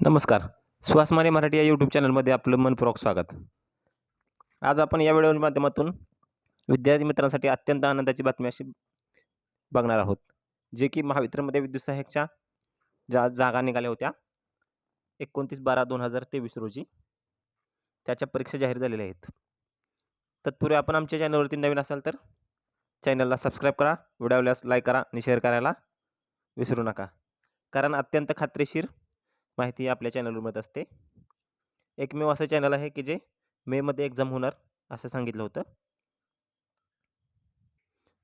नमस्कार. सुहासमाने मराठी या यूट्यूब चॅनलमध्ये आपलं मनपूर्वक स्वागत. आज आपण या व्हिडिओ माध्यमातून विद्यार्थी मित्रांसाठी अत्यंत आनंदाची बातमी अशी बघणार आहोत. जे की महावितरणमध्ये विद्युत सहाय्यकच्या ज्या जागा निघाल्या होत्या एकोणतीस बारा दोन हजार तेवीस रोजी त्याच्या परीक्षा जाहीर झालेल्या आहेत. तत्पूर्वी आपण आमच्या चॅनलवरती नवीन असाल तर चॅनलला सबस्क्राईब करा व्हिडिओ लाईक करा आणि शेअर करायला विसरू नका. कारण अत्यंत खात्रीशीर माहिती आपल्या चॅनलवर मिळत असते. एकमेव असं चॅनल आहे की जे मेमध्ये एक्झाम होणार असं सांगितलं होतं.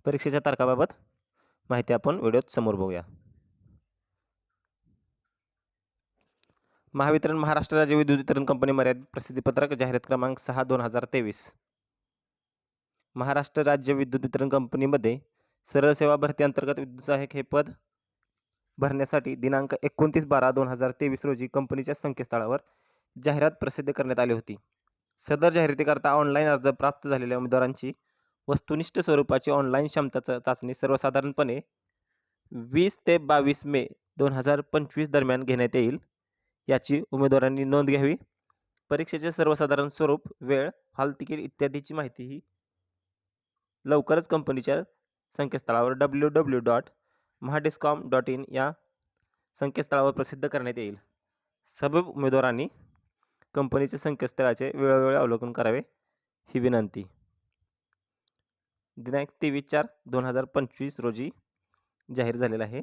परीक्षेच्या तारखाबाबत माहिती आपण व्हिडिओत समोर बघूया. महावितरण महाराष्ट्र राज्य विद्युत वितरण कंपनी मर्यादित प्रसिद्धीपत्रक जाहिरात क्रमांक सहा दोन हजार तेवीस. महाराष्ट्र राज्य विद्युत वितरण कंपनीमध्ये सरळ सेवा भरती अंतर्गत विद्युत सहाय्यक हे पद भरण्यासाठी दिनांक एकोणतीस बारा दोन हजार तेवीस रोजी कंपनीच्या संकेतस्थळावर जाहिरात प्रसिद्ध करण्यात आली होती. सदर जाहिरातीकरता ऑनलाईन अर्ज प्राप्त झालेल्या उमेदवारांची वस्तुनिष्ठ स्वरूपाची ऑनलाईन क्षमता चाचणी सर्वसाधारणपणे वीस ते बावीस मे दोन हजार पंचवीस दरम्यान घेण्यात येईल याची उमेदवारांनी नोंद घ्यावी. परीक्षेचे सर्वसाधारण स्वरूप वेळ हॉल तिकीट इत्यादीची माहितीही लवकरच कंपनीच्या संकेतस्थळावर W W dot Mahadiscom dot in या संकेतस्थळावर प्रसिद्ध करण्यात येईल. सबब उमेदवारांनी कंपनीचे संकेतस्थळाचे वेळोवेळी अवलोकन करावे ही विनंती. दिनांक तेवीस चार दोन हजार पंचवीस रोजी जाहीर झालेला आहे.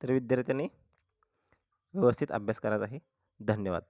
तर विद्यार्थ्यांनी व्यवस्थित अभ्यास करायचा आहे. धन्यवाद.